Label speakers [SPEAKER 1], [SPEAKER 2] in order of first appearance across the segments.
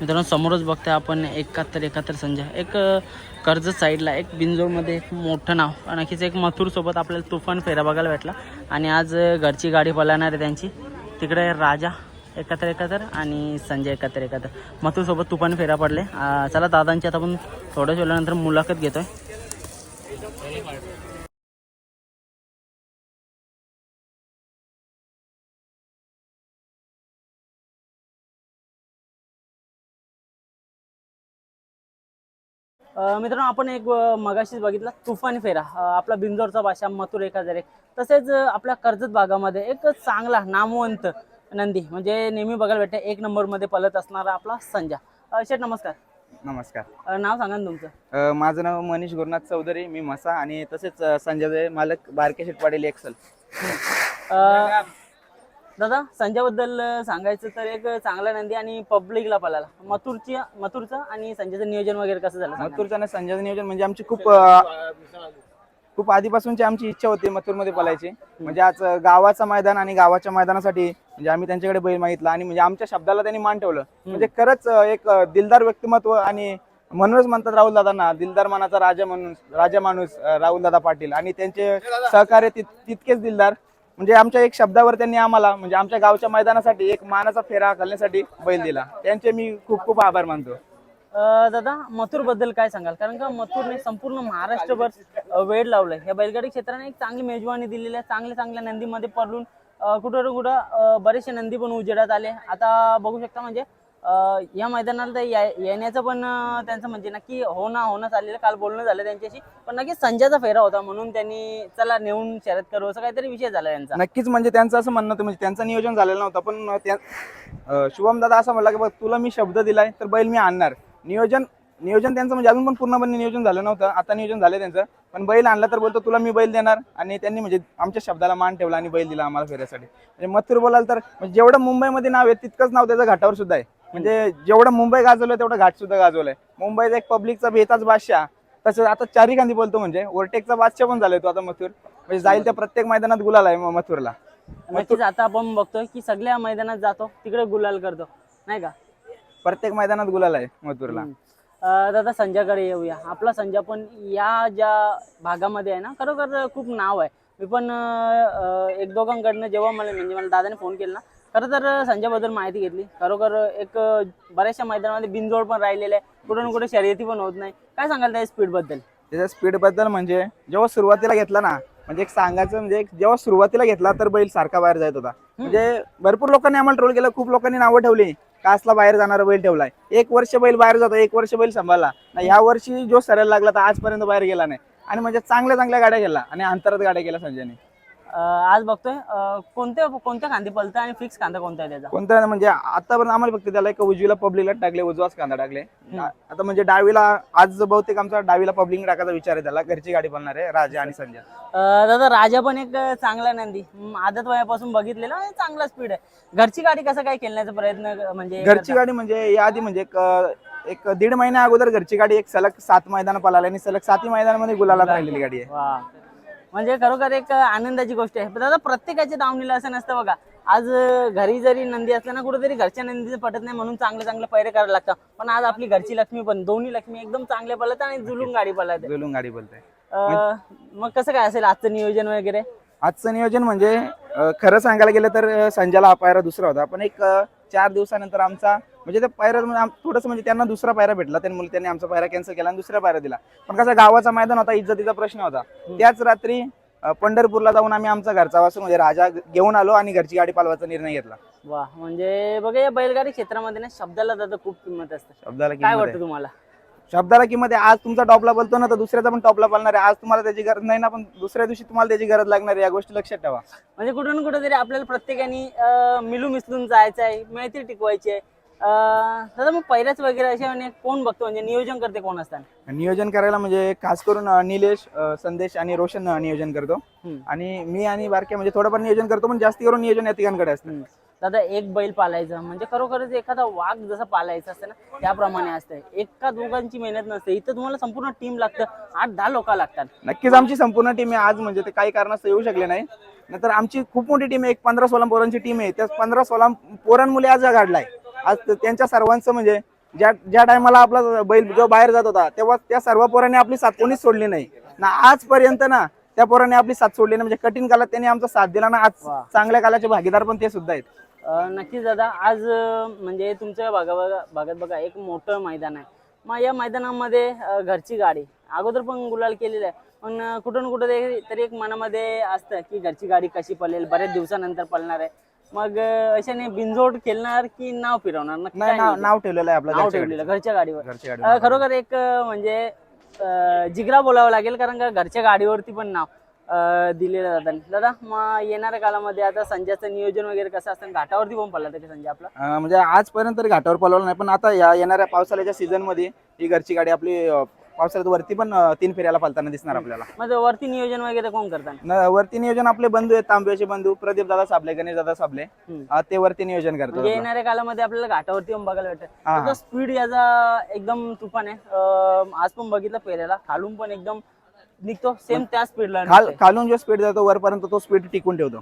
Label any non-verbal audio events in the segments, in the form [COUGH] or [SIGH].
[SPEAKER 1] मित्रांनो समोरच बघतोय आपण एकाहत्तर एकाहत्तर संजय. एक कर्ज साईडला एक बिंजोरमध्ये एक मोठं नाव आणखीच नक्कीच एक मथुरसोबत आपल्याला तुफान फेरा बघायला भेटला. आणि आज घरची गाडी पळणार आहे त्यांची. तिकडे राजा एकाहत्तर एकाहत्तर आणि संजय एकाहत्तर एकाहत्तर. मथुरसोबत तुफान फेरा पडले. चला दादांची आता आपण थोड्याच वेळानंतर मुलाखत घेतोय. आहे मित्रांनो आपण एक मगाशीच बघितला तुफान फेरा. आपला बिंदोरचा भाषा मथुर एक हजार एक तसेच आपल्या कर्जत भागामध्ये एक चांगला नामवंत नंदी. म्हणजे नेहमी बघायला भेटते एक नंबरमध्ये पलत असणारा आपला संजा. शेठ नमस्कार.
[SPEAKER 2] नमस्कार.
[SPEAKER 1] नाव सांगा ना तुमचं.
[SPEAKER 2] माझं नाव मनीष गुरुनाथ चौधरी मी मसा आणि तसेच संजय मालक बारके शेट पाटील एक्सल
[SPEAKER 1] दादा संजयबद्दल सांगायचं तर एक चांगला नंदी आणि पब्लिकला पळाला. मथुरची मथुरचं आणि संजयचं नियोजन वगैरे कसं झालं सांगा.
[SPEAKER 2] मथुरचं आणि संजय नियोजन म्हणजे आमची खूप अ, खूप आधीपासूनची आमची इच्छा होती मथुरमध्ये पळायची. म्हणजे आज अ, गावाचं मैदान आणि गावाच्या मैदानासाठी म्हणजे आम्ही त्यांच्याकडे बैल मागितला आणि म्हणजे आमच्या शब्दाला त्यांनी मान ठेवलं. म्हणजे खरंच अ, एक अ, दिलदार व्यक्तिमत्व आणि म्हणूनच म्हणतात राहुल दादांना दिलदार मनाचा राजा म्हणून राजा माणूस राहुल दादा पाटील आणि त्यांचे सहकार्य तित- तितकेच दिलदार. म्हणजे आमच्या एक शब्दावर त्यांनी आम्हाला म्हणजे आमच्या गावच्या मैदानासाठी एक मानाचा फेरा घालण्यासाठी बैल दिला. त्यांचे मी खूप खूप आभार मानतो.
[SPEAKER 1] अ, दादा मथुरबद्दल काय सांगाल? कारण का मथुरने संपूर्ण महाराष्ट्रभर अ, वेळ लावलाय. या बैलगाडी क्षेत्राने एक चांगली मेजवानी दिलेली आहे. चांगल्या चांगल्या नंदीमध्ये पडून कुठं ना कुठं अ, बरेचसे नंदी पण उजेडात आले. आता बघू शकता म्हणजे या मैदानाला तर या- येण्याचं पण त्यांचं म्हणजे नक्की हो ना होणं चाललेलं काल बोलणं झालं त्यांच्याशी पण नक्की संजयचा फेरा होता म्हणून त्यांनी चला नेऊन शर्यत करू असं काहीतरी विषय झाला त्यांचा
[SPEAKER 2] नक्कीच म्हणजे त्यांचं असं म्हणणं होतं म्हणजे त्यांचं नियोजन झालेलं नव्हतं पण त्या शुभम दादा असं म्हणला की बघ तुला मी शब्द दिलाय तर बैल मी आणणार. नियोजन नियोजन त्यांचं म्हणजे अजून पण पूर्णपणे नियोजन झालं नव्हतं आता नियोजन झालं त्यांचं पण बैल आणला तर बोलतो तुला मी बैल देणार. आणि त्यांनी म्हणजे आमच्या शब्दाला मान ठेवला आणि बैल दिला आम्हाला फेऱ्यासाठी. म्हणजे मथुर बोलाल तर म्हणजे जेवढं मुंबईमध्ये नाव आहे तितकंच नाव त्याचं घाटावर सुद्धा आहे. म्हणजे जेवढं मुंबई गाजवलं तेवढं घाट सुद्धा गाजवलंय. मुंबईचा एक पब्लिकचा बेताच बादशाह. तसंच आता चारी खांदी बोलतो म्हणजे ओव्हरटेकचा बादशाह पण झालाय तो आता मथुर. म्हणजे जाईल त्या प्रत्येक मैदानात गुलाल आहे मथुरला.
[SPEAKER 1] नक्कीच आता आपण बघतोय की सगळ्या मैदानात जातो तिकडे गुलाल करतो. नाही का?
[SPEAKER 2] प्रत्येक मैदानात गुलाल आहे मथुरला.
[SPEAKER 1] अं, दादा संजयकडे येऊया. आपला संजय पण या ज्या भागामध्ये आहे ना खरोखर खूप नाव आहे. मी पण अं, एक दोघांकडनं जेव्हा मला म्हणजे मला दादाने फोन केला ना खरं तर संजयबद्दल माहिती घेतली. खरोखर एक बऱ्याचशा मैदानामध्ये बिनजोड पण राहिलेले आहे कुठं ना कुठे शर्यती पण होत नाही. काय सांगाल त्या स्पीडबद्दल
[SPEAKER 2] त्याच्या स्पीडबद्दल म्हणजे जेव्हा सुरुवातीला घेतला ना म्हणजे एक सांगायचं म्हणजे एक जेव्हा सुरुवातीला घेतला तर बैल सारखा बाहेर जात होता. म्हणजे भरपूर लोकांनी आम्हाला ट्रोल केलं खूप लोकांनी नावं ठेवली. कासला बाहेर जाणारा बैल ठेवलाय? एक वर्ष बैल बाहेर जातो एक वर्ष बैल सांभाळला. ह्या वर्षी जो सरायला लागला तर आजपर्यंत बाहेर गेला नाही. आणि म्हणजे चांगल्या चांगल्या गाड्या गेला आणि अंतरात गाड्या गेल्या संजयने.
[SPEAKER 1] आज बघतोय कोणत्या कोणत्या खांदी पलतं आणि फिक्स खांदा कोणता आहे त्याचा?
[SPEAKER 2] कोणतं म्हणजे आतापर्यंत आम्हाला फक्त त्याला एक उजवीला पब्लिकला टाकले उजवाच कांदा टाकले. आता म्हणजे डावीला आज बहुतेक आमचा डावीला पब्लिक टाकायचा विचार आहे त्याला घरची गाडी बनणार आहे राजा आणि संजय.
[SPEAKER 1] दादा राजा पण एक चांगला नंदी. आदत वयापासून बघितलेला चांगला स्पीड आहे. घरची गाडी कसं काय खेळण्याचा प्रयत्न म्हणजे
[SPEAKER 2] घरची गाडी म्हणजे या आधी म्हणजे एक दीड महिन्या अगोदर घरची गाडी एक सलग सात मैदान पळाली आणि सलग सातही मैदानामध्ये गुलाला राहिलेली गाडी आहे.
[SPEAKER 1] म्हणजे खरोखर एक आनंदाची गोष्ट आहे. दादा प्रत्येकाच्या दावणीला असं नसतं बघा. आज घरी जरी नंदी असलं ना कुठेतरी घरच्या नंदीचं पटत नाही म्हणून चांगले चांगले पैरे करायला लागतं. पण आज आपली घरची लक्ष्मी पण दोन्ही लक्ष्मी एकदम चांगले पळत आणि जुलून गाडी पळत
[SPEAKER 2] जुलून गाडी बोलते
[SPEAKER 1] मग कसं काय असेल आजचं नियोजन वगैरे?
[SPEAKER 2] आजचं नियोजन म्हणजे खरं सांगायला गेलं तर संजयला हा पायरा दुसरा होता. पण एक चार दिवसानंतर आमचा म्हणजे त्या पायरा थोडंसं म्हणजे त्यांना दुसरा पायरा भेटला. त्यामुळे त्यांनी आमचा पायरा कॅन्सल केला आणि दुसरा पायरा दिला. पण कसा गावाचा मैदान होता इज्जतीचा प्रश्न होता. त्याच रात्री पंढरपूरला जाऊन आम्ही आमचा घरचा वासून म्हणजे राजा घेऊन आलो आणि घरची गाडी पालवायचा निर्णय घेतला.
[SPEAKER 1] वा म्हणजे बघा या बैलगाडी क्षेत्रामध्ये ना शब्दाला दादा खूप किंमत असते.
[SPEAKER 2] शब्दाला
[SPEAKER 1] काय
[SPEAKER 2] किंमत आहे.
[SPEAKER 1] वाटतं तुम्हाला?
[SPEAKER 2] शब्दाला किंमत आहे. आज तुमचा टॉपला बोलतो ना तर दुसऱ्याचा पण टॉपला पालणार आहे. आज तुम्हाला त्याची गरज नाही ना पण दुसऱ्या दिवशी तुम्हाला त्याची गरज लागणार आहे. या गोष्टी लक्षात ठेवा.
[SPEAKER 1] म्हणजे कुठं ना कुठं तरी आपल्याला प्रत्येकाने अं, मिलू मिसळून जायचं आहे मैत्री टिकवायची आहे. दादा मग पहिल्याच वगैरे असे म्हणजे कोण बघतो? म्हणजे नियोजन करते कोण असतात
[SPEAKER 2] नियोजन करायला म्हणजे खास करून अं, निलेश अं, संदेश आणि रोशन अं, नियोजन करतो.
[SPEAKER 1] हम्म.
[SPEAKER 2] आणि मी आणि बारके म्हणजे थोडंफार नियोजन करतो पण जास्ती करून नियोजन या तिघांकडे असतं.
[SPEAKER 1] दादा एक बैल पालायचं. म्हणजे खरोखरच एखादा वाघ जसा पालायचा असतं ना त्याप्रमाणे असतं. एका दोघांची मेहनत नसते. इथं तुम्हाला संपूर्ण टीम लागतं. आठ दहा लोक लागतात.
[SPEAKER 2] नक्कीच आमची संपूर्ण टीम आहे. आज म्हणजे ते काही कारणास्तव येऊ शकले नाही. नंतर आमची खूप मोठी टीम आहे. एक पंधरा सोळा पोरांची टीम आहे. त्या पंधरा सोळा पोरांमुळे आज हा घडलाय. आज त्यांच्या सर्वांचं म्हणजे ज्या ज्या टायमाला आपला बैल जो बाहेर जात होता तेव्हा त्या सर्व पोरांनी आपली साथ कोणीच सोडली नाही. ना आजपर्यंत ना त्या पोरांनी आपली साथ सोडली नाही. म्हणजे कठीण काळात त्यांनी आमचा साथ दिला ना आज. चांगल्या कालाचे भागीदार पण ते सुद्धा आहेत.
[SPEAKER 1] नक्कीच दादा आज म्हणजे तुमच्या भागा भागा- भागात बघा एक मोठं मैदान आहे. मग या मैदानामध्ये घरची गाडी अगोदर पण गुलाल केलेलं आहे. पण अ, कुठं ना कुठं तरी- तरी एक मनामध्ये असतं की घरची गाडी कशी पळेल बऱ्याच दिवसानंतर पळणार आहे. मग अशाने बिनजोड खेळणार की नाव फिरवणार? नक्की
[SPEAKER 2] नाही
[SPEAKER 1] काय
[SPEAKER 2] नाव ठेवलेलं आहे आपलं
[SPEAKER 1] नाव
[SPEAKER 2] घरच्या
[SPEAKER 1] ठेवलेलं
[SPEAKER 2] गाडीचं.
[SPEAKER 1] घरच्या गाडीवर.
[SPEAKER 2] घरच्या
[SPEAKER 1] अ,
[SPEAKER 2] गाडीवर.
[SPEAKER 1] खरोखर एक अ, म्हणजे अ, जिगरा बोलावं लागेल कारण का घरच्या गाडीवरती पण नाव अ, दिलेलं जातं दादा मग येणाऱ्या काळामध्ये आता संजयचं नियोजन वगैरे कसं असतं? घाटावरती पण पडला की संजय आपला?
[SPEAKER 2] अं, म्हणजे आजपर्यंत तरी घाटावर पळवलं नाही पण आता या येणाऱ्या पावसाळ्याच्या सीझनमध्ये ही घरची गाडी आपली अं, पावसाळ्यात वरती पण अं, तीन फेऱ्याला पालताना दिसणार आपल्याला.
[SPEAKER 1] मग वरती नियोजन वगैरे कोण करतात
[SPEAKER 2] न- वरती नियोजन आपले बंधू आहेत तांब्याचे बंधू प्रदीप दादा साबले गणेश दादा साबले
[SPEAKER 1] हम्म.
[SPEAKER 2] अं, ते वरती नियोजन
[SPEAKER 1] म्हणजे
[SPEAKER 2] करतात
[SPEAKER 1] येणाऱ्या काळामध्ये आपल्याला घाटावरती पण बघायला
[SPEAKER 2] हा.
[SPEAKER 1] भेटतं स्पीड याचा एकदम तुफान आहे. अं, आज पण बघितलं पेऱ्याला खालून पण एकदम निघतो. सेम त्या स्पीडला
[SPEAKER 2] खाल खालून जो स्पीड जातो वरपर्यंत तो स्पीड टिकून ठेवतो.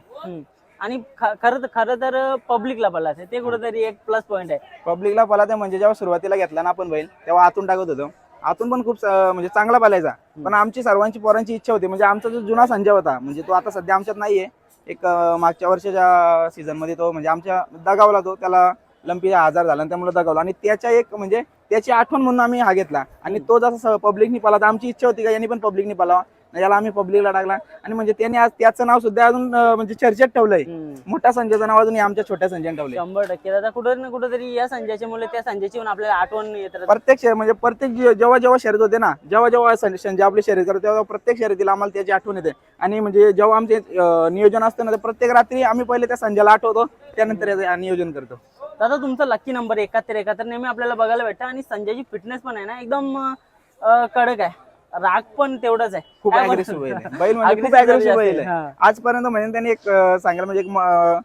[SPEAKER 1] आणि ख- खरं तर- खरं तर पब्लिकला पडला ते कुठेतरी एक प्लस पॉईंट आहे.
[SPEAKER 2] पब्लिकला पला ते म्हणजे जेव्हा सुरुवातीला घेतला ना आपण बैल तेव्हा आतून टाकत होतो. आतून पण खूप म्हणजे चांगला पालायचा पण आमची सर्वांची पोरांची इच्छा होती. म्हणजे आमचा जो जुना संजय होता म्हणजे तो आता सध्या आमच्यात नाहीये. एक मागच्या वर्षाच्या सीझनमध्ये तो म्हणजे आमच्या दगावला तो त्याला लंपीचा आजार झाला आणि त्यामुळे दगावला. आणि त्याच्या एक म्हणजे त्याची आठवण म्हणून आम्ही हा घेतला. आणि तो जसा पब्लिकनी पाला तर आमची इच्छा होती का यांनी पण पब्लिकनी पालावा. याला आम्ही पब्लिकला टाकला. आणि म्हणजे त्याने आज त्याचं नाव सुद्धा अजून म्हणजे चर्चेत ठेवलंय.
[SPEAKER 1] हम्म.
[SPEAKER 2] मोठा संजयचं नाव अजून आमच्या छोट्या संजयने ठेवलंय.
[SPEAKER 1] शंभर टक्के. दादा कुठं ना कुठेतरी या संजयच्या मुले त्या संजयची पण आपल्याला आठवण येत राहते.
[SPEAKER 2] प्रत्येक शहर म्हणजे प्रत्येक जे- जेव्हा जेव्हा शर्यत होते ना जेव्हा जेव्हा सं- संजय आपली शर्यत करतो तेव्हा प्रत्येक शर्यतीला आम्हाला त्याची आठवण येते. आणि म्हणजे जेव्हा आमचे अं, नियोजन असतं ना तर प्रत्येक रात्री आम्ही पहिले त्या संजयला आठवतो त्यानंतर याचं नियोजन करतो.
[SPEAKER 1] दादा तुमचा लकी नंबर एकाहत्तर एकाहत्तर नेहमी आपल्याला बघायला भेटतं. आणि संजयची फिटनेस पण आहे ना एकदम अं, कडक आहे. राग पण तेवढाच आहे.
[SPEAKER 2] खूप
[SPEAKER 1] काय
[SPEAKER 2] अग्रेसिव्ह? बैल आहे बैल म्हणजे खूप
[SPEAKER 1] Aggressive
[SPEAKER 2] अग्रेसिव्ह बैल
[SPEAKER 1] आहे. हा.
[SPEAKER 2] आजपर्यंत म्हणजे त्यांनी एक अं, सांगायला म्हणजे एक म-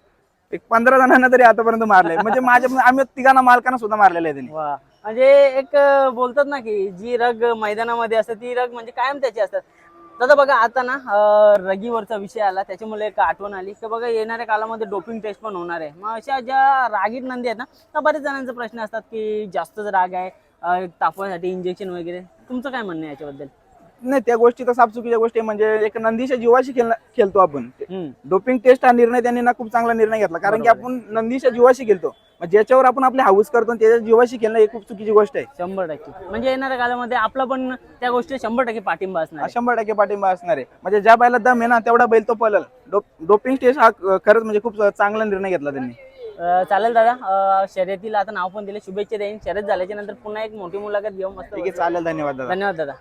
[SPEAKER 2] एक पंधरा जणांना तरी आतापर्यंत मारलंय. म्हणजे [LAUGHS] माझ्या आम्ही तिघांना मालकांना सुद्धा मारलेलं आहे त्यांनी.
[SPEAKER 1] वा. म्हणजे एक अं, बोलतात ना की जी रग मैदानामध्ये असते ती रग म्हणजे कायम त्याची असतात. दादा बघा आता ना अं, रगीवरचा विषय आला त्याच्यामुळे एक आठवण आली की बघा येणाऱ्या काळामध्ये डोपिंग टेस्ट पण होणार आहे. मग अशा ज्या रागीट नंदी आहेत ना त्या बरेच जणांचा प्रश्न असतात की जास्तच राग आहे अं, तापवायसाठी इंजेक्शन वगैरे. तुमचं काय म्हणणं आहे याच्याबद्दल?
[SPEAKER 2] नाही त्या गोष्टी तर साफचुकीच्या गोष्टी आहे. म्हणजे एक नंदीच्या जीवाशी खेळ खेळतो आपण. डोपिंग टेस्ट हा निर्णय त्यांनी ना खूप चांगला निर्णय घेतला. कारण की आपण नंदीच्या जीवाशी खेळतो. ज्याच्यावर आपण आपली हाऊस करतो त्याच्या जीवाशी खेळणं ही खूप चुकीची गोष्ट आहे.
[SPEAKER 1] शंभर टक्के. म्हणजे येणाऱ्या काळामध्ये आपला पण त्या गोष्टी शंभर टक्के पाठिंबा असणार.
[SPEAKER 2] शंभर टक्के पाठिंबा असणार आहे. म्हणजे ज्या बैला दम आहे ना तेवढा बैल तो पळल. डोपिंग टेस्ट हा खरंच म्हणजे खूप चांगला निर्णय घेतला त्यांनी.
[SPEAKER 1] चालेल दादा. शर्यतीला आता नाव पण दिले. शुभेच्छा देईन. शर्यत झाल्याच्यानंतर पुन्हा एक मोठी मुलाखत घेऊ. मस्त
[SPEAKER 2] ठीक आहे चालेल. धन्यवाद दादा.
[SPEAKER 1] धन्यवाद दादा.